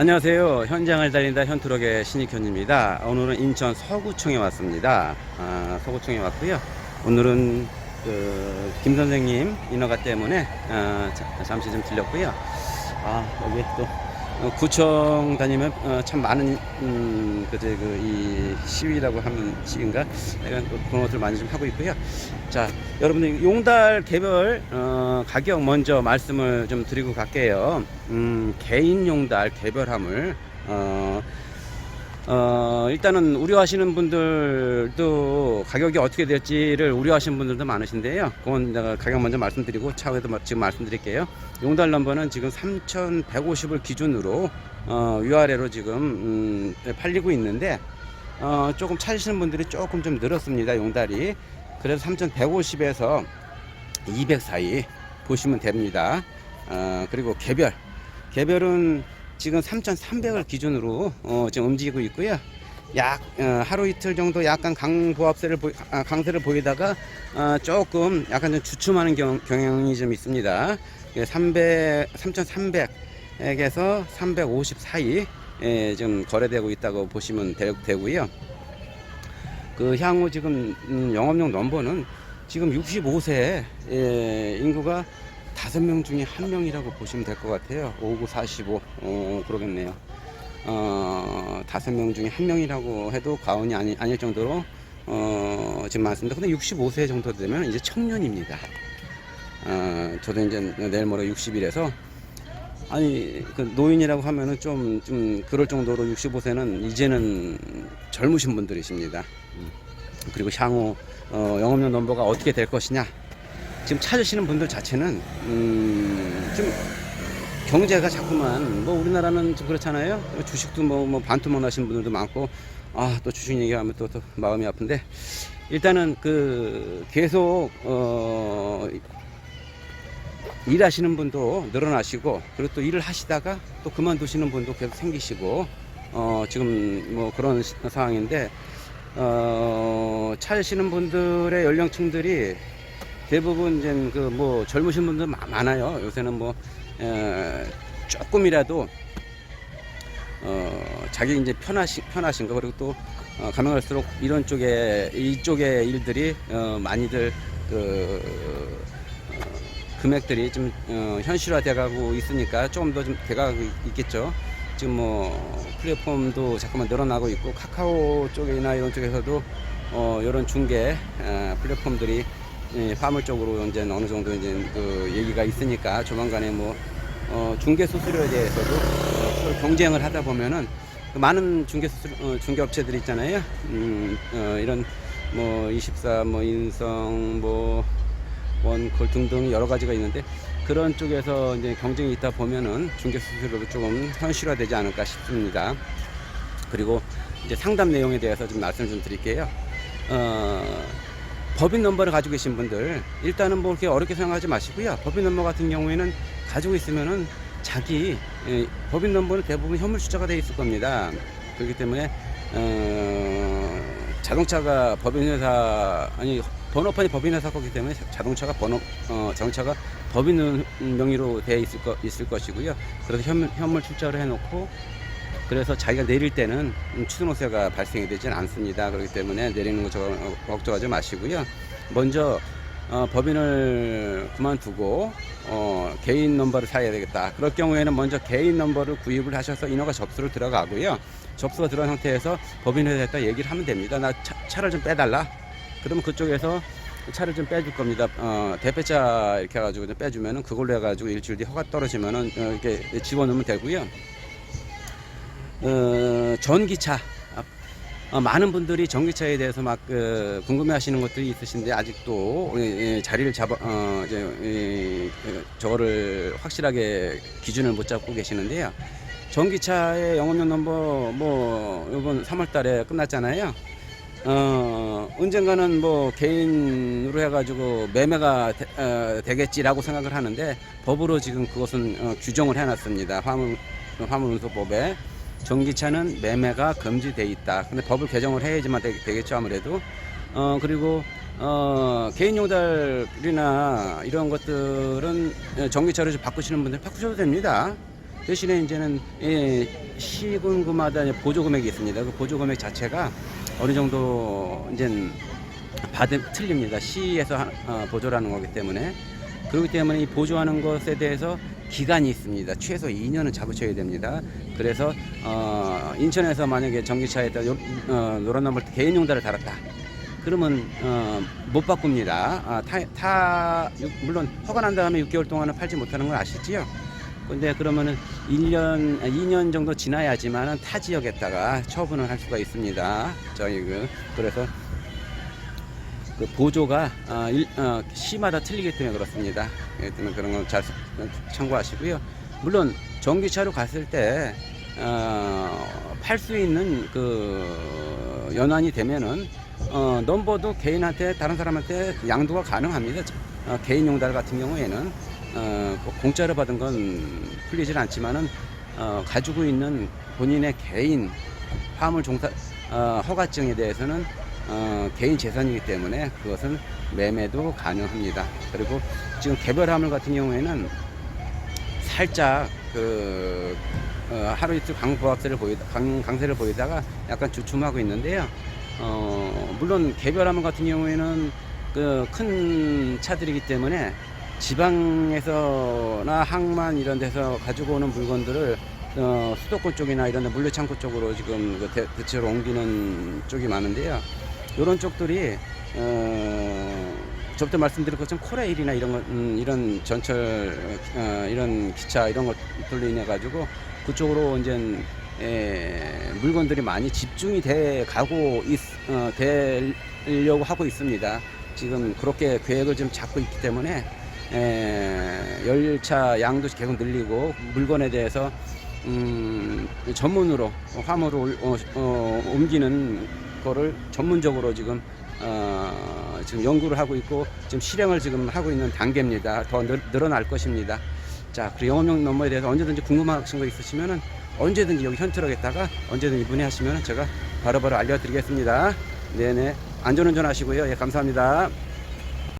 안녕하세요. 현장을 달린다 현트럭의 신익현입니다. 오늘은 인천 서구청에 왔습니다. 아, 서구청에 왔고요. 오늘은 그, 김 선생님 인허가 때문에 아, 자- 잠시 좀 들렸고요. 아, 여기 또 어, 구청 다니면 어, 참 많은 음, 그제 그이 시위라고 하면 또 그런 것들 많이 좀 하고 있고요. 자, 여러분들 용달 개별 어, 가격 먼저 말씀을 좀 드리고 갈게요. 음, 개인 용달 개별 화물 어, 어, 일단은 우려하시는 분들도 가격이 어떻게 될지를 우려하시는 분들도 많으신데요. 그건 제가 가격 먼저 말씀드리고 차후에도 마- 지금 말씀드릴게요. 용달 넘버는 지금 3,150을 기준으로 어, 위아래로 지금 음, 팔리고 있는데 어, 조금 찾으시는 분들이 조금 좀 늘었습니다. 용달이. 그래서 3,150에서 200 사이 보시면 됩니다. 어, 그리고 개별. 개별은 지금 3,300을 기준으로 어, 지금 움직이고 있고요. 약 어, 하루 이틀 정도 약간 강보합세를 보이, 아, 강세를 보이다가 어, 조금 약간 좀 주춤하는 경, 경향이 좀 있습니다. 300, 3,300에서 350 사이 에, 지금 거래되고 있다고 보시면 되, 되고요. 그 향후 지금 음, 영업용 넘버는 지금 65세 인구가 다섯 명 중에 한 명이라고 보시면 될 것 같아요. 59, 45, 어, 그러겠네요. 어, 다섯 명 중에 한 명이라고 해도 과언이 아니, 아닐 정도로 어, 지금 많습니다. 근데 65세 정도 되면 이제 청년입니다. 어, 저도 이제 내일 모레 60일에서 아니 그 노인이라고 하면은 좀 좀 그럴 정도로 65세는 이제는 젊으신 분들이십니다. 음. 그리고 향후 어, 영업용 넘버가 어떻게 될 것이냐 지금 찾으시는 분들 자체는 음, 좀 경제가 자꾸만 뭐 우리나라는 좀 그렇잖아요. 주식도 뭐, 뭐 반토막 나신 분들도 많고 아 또 주식 얘기하면 또, 또 마음이 아픈데 일단은 그 계속 어 일하시는 분도 늘어나시고 그리고 또 일을 하시다가 또 그만두시는 분도 계속 생기시고 어 지금 뭐 그런 시- 상황인데 어 찾으시는 분들의 연령층들이 대부분 이제 그 뭐 젊으신 분들 마- 많아요 요새는 뭐 에, 조금이라도 어 자기 이제 편하신 편하신 거 그리고 또 어, 가면 갈수록 이런 쪽에 이쪽의 일들이 어 많이들 그 금액들이 좀 어, 현실화돼가고 있으니까 조금 더 좀 돼가고 있겠죠. 지금 뭐 플랫폼도 잠깐만 늘어나고 있고 카카오 쪽이나 이런 쪽에서도 어, 이런 중개 어, 플랫폼들이 예, 화물 쪽으로 이제 어느 정도 이제 그 얘기가 있으니까 조만간에 뭐 어, 중개 수수료에 대해서도 어, 서로 경쟁을 하다 보면은 그 많은 중개 수수 어, 중개 업체들이 있잖아요. 음, 어, 이런 뭐 24, 뭐 인성, 뭐 원콜 등등 여러 가지가 있는데 그런 쪽에서 이제 경쟁이 있다 보면은 중개 수수료도 조금 현실화되지 않을까 싶습니다. 그리고 이제 상담 내용에 대해서 좀 말씀을 좀 드릴게요. 어, 법인 넘버를 가지고 계신 분들 일단은 뭐 이렇게 어렵게 생각하지 마시고요. 법인 넘버 같은 경우에는 가지고 있으면은 자기 예, 법인 넘버는 대부분 현물 출자가 돼 있을 겁니다. 그렇기 때문에 어, 자동차가 법인 회사 아니 번호판이 법인 회사 거기 때문에 자동차가 번호 어, 자동차가 법인 명의로 돼 있을 거 있을 것이고요. 그래서 현, 현물 출자를 해놓고 그래서 자기가 내릴 때는 추등호세가 발생이 되진 않습니다. 그렇기 때문에 내리는 거 저- 어, 걱정하지 마시고요. 먼저 어, 법인을 그만두고 어, 개인 넘버를 사야 되겠다. 그럴 경우에는 먼저 개인 넘버를 구입을 하셔서 인허가 접수를 들어가고요. 접수가 들어간 상태에서 법인 회사에 다 얘기를 하면 됩니다. 나 차, 차를 좀 빼달라. 그러면 그쪽에서 차를 좀 빼줄 겁니다. 어, 대패차 이렇게 해가지고 좀 빼주면은 그걸로 해가지고 일주일 뒤 허가 떨어지면은 어, 이렇게 집어넣으면 되고요. 어, 전기차. 어, 많은 분들이 전기차에 대해서 막 그, 궁금해하시는 것들이 있으신데 아직도 예, 예, 자리를 잡아 어, 이제 예, 그, 저거를 확실하게 기준을 못 잡고 계시는데요. 전기차의 영업용 넘버 뭐 이번 3월달에 끝났잖아요. 어, 언젠가는 뭐 개인으로 해가지고 매매가 되, 어, 되겠지라고 생각을 하는데 법으로 지금 그것은 어, 규정을 해놨습니다. 화물 화물 운송법에 전기차는 매매가 금지돼 있다. 근데 법을 개정을 해야지만 되, 겠죠 아무래도. 어 그리고 어 개인 용달이나 이런 것들은 전기차로 좀 바꾸시는 분들 바꾸셔도 됩니다. 대신에 이제는 예, 시군구마다 보조 금액이 있습니다. 그 보조 금액 자체가 어느 정도 이제 받음 틀립니다. 시에서 하- 어, 보조라는 거기 때문에 그렇기 때문에 이 보조하는 것에 대해서 기간이 있습니다. 최소 2년은 잡으셔야 됩니다. 그래서 어, 인천에서 만약에 전기차에다 요- 어, 노란 나물 개인 용달을 달았다. 그러면 어, 못 바꿉니다. 아, 타, 타 육- 물론 허가 난 다음에 6개월 동안은 팔지 못하는 걸 아시지요? 근데 그러면은 1년, 2년 정도 지나야지만은 타 지역에다가 처분을 할 수가 있습니다. 저희 그 그래서 그 보조가 어, 일, 어, 시마다 틀리기 때문에 그렇습니다. 예, 그런 건 잘 참고하시고요. 물론 전기차로 갔을 때 어, 팔 수 있는 그 연환이 되면은 어, 넘버도 개인한테 다른 사람한테 양도가 가능합니다. 어, 개인 용달 같은 경우에는 어, 꼭 공짜로 받은 건 풀리질 않지만은 어, 가지고 있는 본인의 개인 화물 종사 어, 허가증에 대해서는 어, 개인 재산이기 때문에 그것은 매매도 가능합니다. 그리고 지금 개별 화물 같은 경우에는 살짝 그 어, 하루 이틀 강보학세를 보이다 강, 강세를 보이다가 약간 주춤하고 있는데요. 어, 물론 개별 화물 같은 경우에는 그 큰 차들이기 때문에 지방에서나 항만 이런 데서 가지고 오는 물건들을 어, 수도권 쪽이나 이런 데 물류창고 쪽으로 지금 그 대, 대체로 옮기는 쪽이 많은데요. 이런 쪽들이 어, 저부터 말씀드린 것처럼 코레일이나 이런 것, 음, 이런 전철 어, 이런 기차 이런 것들로 인해 가지고 그쪽으로 이제 에, 물건들이 많이 집중이 돼 가고 있, 어, 되려고 하고 있습니다. 지금 그렇게 계획을 좀 잡고 있기 때문에 에, 열차 양도 계속 늘리고 물건에 대해서 음, 전문으로 화물을 올- 어, 어, 옮기는 거를 전문적으로 지금 어, 지금 연구를 하고 있고 지금 실행을 지금 하고 있는 단계입니다. 더 늘, 늘어날 것입니다. 자, 그리고 영업용 넘버에 대해서 언제든지 궁금하신 거 있으시면은 언제든지 여기 현트럭에다가 언제든지 문의하시면 제가 바로바로 알려드리겠습니다. 네네. 안전운전 하시고요. 예, 감사합니다.